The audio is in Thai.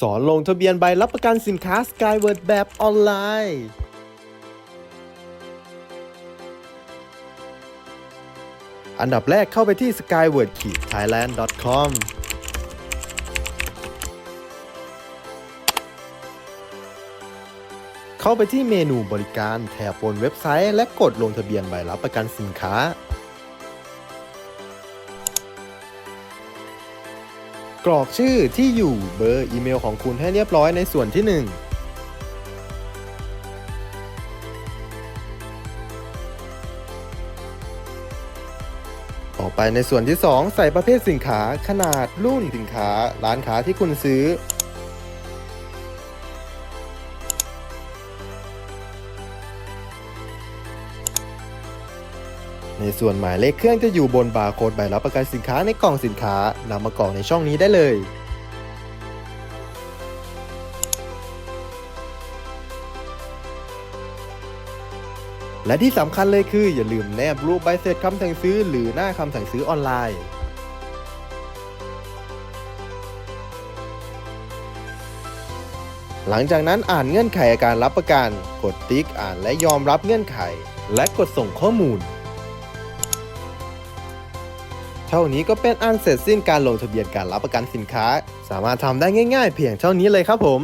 สอนลงทะเบียนใบรับประกันสินค้า Skyward แบบออนไลน์ อันดับแรกเข้าไปที่ skyward-thailand.com เข้าไปที่เมนูบริการแถบบนเว็บไซต์ และกดลงทะเบียนใบรับประกันสินค้า กรอกชื่อที่อยู่เบอร์อีเมลของคุณให้เรียบร้อยในส่วนที่ 1ต่อไปในส่วนที่ 2 ใส่ประเภทสินค้าขนาดรุ่นสินค้า ร้านค้าที่คุณซื้อ ในส่วนหมายเลขเครื่องจะอยู่บนบาร์โค้ดใบรับประกันสินค้าในกล่องสินค้านำมากรอกในช่องนี้ได้เลย และที่สำคัญเลยคืออย่าลืมแนบรูปใบเสร็จคำสั่งซื้อ หรือหน้าคำสั่งซื้อออนไลน์หลังจากนั้นอ่านเงื่อนไขการรับประกัน กดติ๊กอ่านและยอมรับเงื่อนไข และกดส่งข้อมูล เท่านี้ก็เป็นอันเสร็จสิ้นการลงทะเบียนการรับประกันสินค้า สามารถทำได้ง่าย ๆ เพียงเท่านี้เลยครับผม